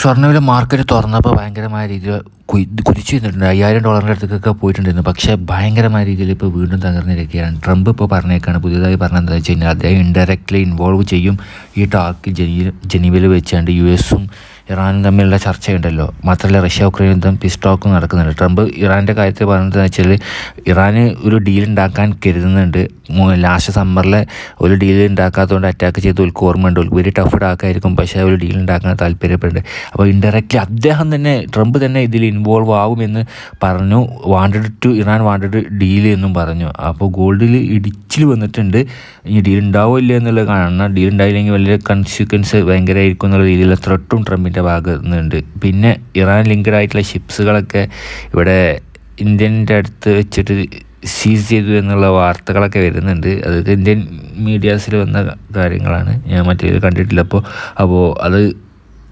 സ്വർണവില മാർക്കറ്റ് തുറന്നപ്പോൾ ഭയങ്കരമായ രീതിയിൽ കുയി കുതിച്ചു നിന്നിട്ടുണ്ട് അയ്യായിരം ഡോളറിന്റെ അടുത്തൊക്കെ പോയിട്ടുണ്ടായിരുന്നു. പക്ഷേ ഭയങ്കരമായ രീതിയിൽ ഇപ്പോൾ വീണ്ടും തകർന്നിരിക്കുകയാണ്. ട്രംപ് ഇപ്പോൾ പറഞ്ഞേക്കാണ്. പുതിയതായി പറഞ്ഞത് എന്താ വെച്ച് കഴിഞ്ഞാൽ അദ്ദേഹം ഇൻഡയറക്റ്റ്ലി ഇൻവോൾവ് ചെയ്യും ഈ ടാക്ക് ജനീ ജനീവയിൽ വെച്ചാണ്ട് യു എസും ഇറാനും തമ്മിലുള്ള ചർച്ചയുണ്ടല്ലോ. മാത്രമല്ല റഷ്യ ഉക്രൈൻ യുദ്ധം പിസ്റ്റോക്കും നടക്കുന്നുണ്ട്. ട്രംപ് ഇറാന്റെ കാര്യത്തിൽ പറഞ്ഞതെന്ന് വെച്ചാൽ ഇറാന് ഒരു ഡീൽ ഉണ്ടാക്കാൻ കരുതുന്നുണ്ട്. ലാസ്റ്റ് സമ്മറിൽ ഒരു ഡീൽ ഉണ്ടാക്കാത്തതുകൊണ്ട് അറ്റാക്ക് ചെയ്ത് ഒരു ഓർമ്മയുണ്ട്. ഒരു ടഫ് ടാക്കായിരിക്കും. പക്ഷേ ഒരു ഡീൽ ഉണ്ടാക്കാൻ താല്പര്യപ്പെടുന്നുണ്ട്. അപ്പോൾ ഇൻഡയറക്റ്റ്ലി അദ്ദേഹം തന്നെ ട്രംപ് തന്നെ ഇതിൽ ഇൻവോൾവ് ആവുമെന്ന് പറഞ്ഞു. Wanted to Iran wanted deal എന്നും പറഞ്ഞു. അപ്പോൾ ഗോൾഡിൽ ഇടിച്ചിൽ വന്നിട്ടുണ്ട്. ഇനി ഡീൽ ഉണ്ടാവോ ഇല്ല എന്നുള്ളത് കാണണം ഡീൽ ഉണ്ടായില്ലെങ്കിൽ വലിയ കൺസിക്വൻസ് ഭയങ്കരമായിരിക്കും എന്നുള്ള രീതിയിലുള്ള ത്രെട്ടും ട്രംപിന്റെ ഭാഗത്തുനിന്നുണ്ട് പിന്നെ ഇറാൻ ലിങ്ക്ഡ് ആയിട്ടുള്ള ഷിപ്സുകളൊക്കെ ഇവിടെ ഇന്ത്യന്റെ അടുത്ത് വെച്ചിട്ട് സീസ് ചെയ്തു എന്നുള്ള വാർത്തകളൊക്കെ വരുന്നുണ്ട്. അത് ഇന്ത്യൻ മീഡിയാസിൽ വന്ന കാര്യങ്ങളാണ്. ഞാൻ മറ്റേത് കണ്ടിട്ടില്ല. അപ്പോൾ അപ്പോൾ അത്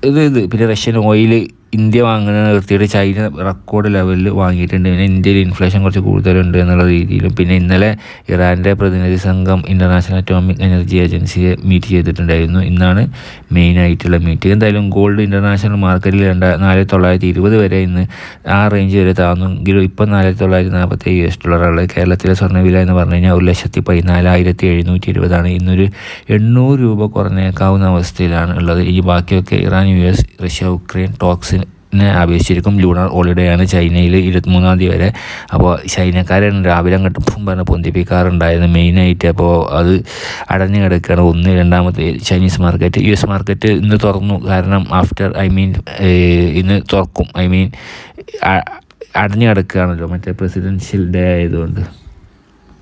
ഇത് ഇത്. പിന്നെ റഷ്യൻ ഓയിൽ ഇന്ത്യ വാങ്ങുന്ന നിർത്തിയിട്ട് ചൈന റെക്കോർഡ് ലെവലിൽ വാങ്ങിയിട്ടുണ്ട്. പിന്നെ ഇന്ത്യയിൽ ഇൻഫ്ലേഷൻ കുറച്ച് കൂടുതലുണ്ട് എന്നുള്ള രീതിയിലും. പിന്നെ ഇന്നലെ ഇറാന്റെ പ്രതിനിധി സംഘം ഇന്റർനാഷണൽ അറ്റോമിക് എനർജി ഏജൻസിയെ മീറ്റ് ചെയ്തിട്ടുണ്ടായിരുന്നു. ഇന്നാണ് മെയിൻ ആയിട്ടുള്ള മീറ്റ് എന്തായാലും ഗോൾഡ് ഇന്റർനാഷണൽ മാർക്കറ്റിൽ രണ്ട് നാല് തൊള്ളായിരത്തി ഇരുപത് വരെ ഇന്ന് ആ റേഞ്ച് വരെ താന്നെങ്കിലും ഇപ്പം നാലായിരത്തി തൊള്ളായിരത്തി നാൽപ്പത്തി യു എസ് ഡോളറുകൾ കേരളത്തിലെ സ്വർണവില എന്ന് പറഞ്ഞു കഴിഞ്ഞാൽ ഒരു ലക്ഷത്തി പതിനാലായിരത്തി എഴുന്നൂറ്റി ഇരുപതാണ് ഇന്നൊരു എണ്ണൂറ് രൂപ കുറഞ്ഞേക്കാവുന്ന അവസ്ഥയിലാണ് ഉള്ളത്. ഈ ബാക്കിയൊക്കെ Iran U S Russia Ukraine ടോക്സിന് നെ അപേക്ഷിച്ചിരിക്കും. ലൂണർ ഹോളിഡേ ആണ് ചൈനയിൽ ഇരുപത്തിമൂന്നാം തീയതി വരെ. അപ്പോൾ ചൈനക്കാരൻ രാവിലെ അങ്ങോട്ട് പറഞ്ഞ് പൊന്തിപ്പിക്കാറുണ്ടായിരുന്നു മെയിനായിട്ട് അപ്പോൾ അത് അടഞ്ഞു കിടക്കുകയാണ്. ഒന്ന് രണ്ടാമത്തെ Chinese market U S market ഇന്ന് തുറന്നു. കാരണം ആഫ്റ്റർ ഐ മീൻ ഇന്ന് തുറക്കും. ഐ മീൻ അടഞ്ഞു കിടക്കുകയാണല്ലോ. മറ്റേ പ്രസിഡൻഷ്യൽ ഡേ ആയതുകൊണ്ട്.